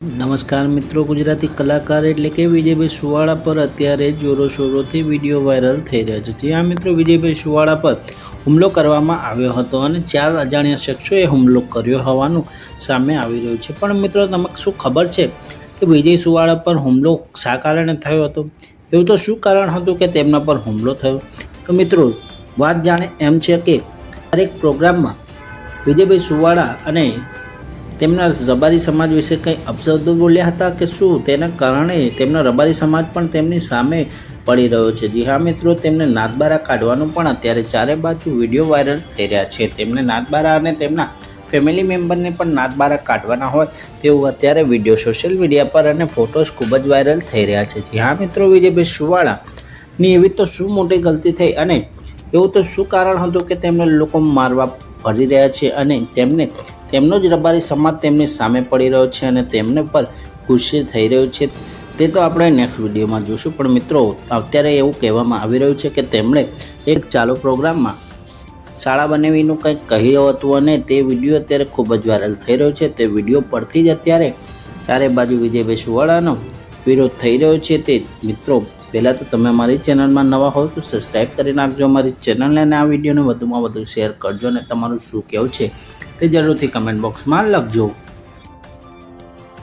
નમસ્કાર મિત્રો, ગુજરાતી કલાકાર એટલે કે વિજયભાઈ સુવાળા પર અત્યારે જોરો શોરોથી વીડિયો વાયરલ થઈ રહ્યો છે. જ્યાં મિત્રો, વિજયભાઈ સુવાળા પર હુમલો કરવામાં આવ્યો હતો અને ચાર અજાણ્યા શખ્સોએ હુમલો કર્યો હોવાનું સામે આવી રહ્યું છે. પણ મિત્રો તમને શું ખબર છે કે વિજય સુવાળા પર હુમલો શા કારણે થયો હતો? એવું તો શું કારણ હતું કે તેમના પર હુમલો થયો? તો મિત્રો, વાત જાણે એમ છે કે દરેક પ્રોગ્રામમાં વિજયભાઈ સુવાળા અને તેમના રબારી સમાજ વિશે કંઈ અપશબ્દો બોલ્યા હતા કે શું? તેના કારણે તેમના રબારી સમાજ પણ તેમની સામે પડી રહ્યો છે. જી હા મિત્રો, તેમને નાદબારા કાઢવાનું પણ અત્યારે ચારે બાજુ વીડિયો વાયરલ થઈ રહ્યા છે. તેમને નાદબારા અને તેમના ફેમિલી મેમ્બરને પણ નાદબારા કાઢવાના હોય તેવું અત્યારે વીડિયો સોશિયલ મીડિયા પર અને ફોટોઝ ખૂબ જ વાયરલ થઈ રહ્યા છે. જી હા મિત્રો, વિજયભાઈ સુવાળાની એવી તો શું મોટી ગલતી થઈ અને એવું તો શું કારણ હતું કે તેમને લોકો મારવા ફરી રહ્યા છે અને તેમને તેમનો જ રબારી સમાજ તેમની સામે પડી રહ્યો છે અને તેમને પર ગુસ્સે થઈ રહ્યો છે. તે તો આપણે નેક્સ્ટ વિડીયોમાં જોઈશું પણ મિત્રો, અત્યારે એવું કહેવામાં આવી રહ્યું છે કે તેમણે એક ચાલુ પ્રોગ્રામમાં શાળા બનાવીનું કંઈક કહ્યું હતું અને તે વીડિયો અત્યારે ખૂબ જ વાયરલ થઈ રહ્યો છે. તે વીડિયો પરથી જ અત્યારે ચારે બાજુ વિજયભાઈ સુવાળાનો વિરોધ થઈ રહ્યો છે. તે મિત્રો પહેલાં તો તમે અમારી ચેનલમાં નવા હો તો સબસ્ક્રાઈબ કરી નાખજો. અમારી ચેનલને અને આ વિડીયોને વધુમાં વધુ શેર કરજો અને તમારું શું કહેવું છે તે જરૂરથી કમેન્ટ બોક્સમાં લખજો.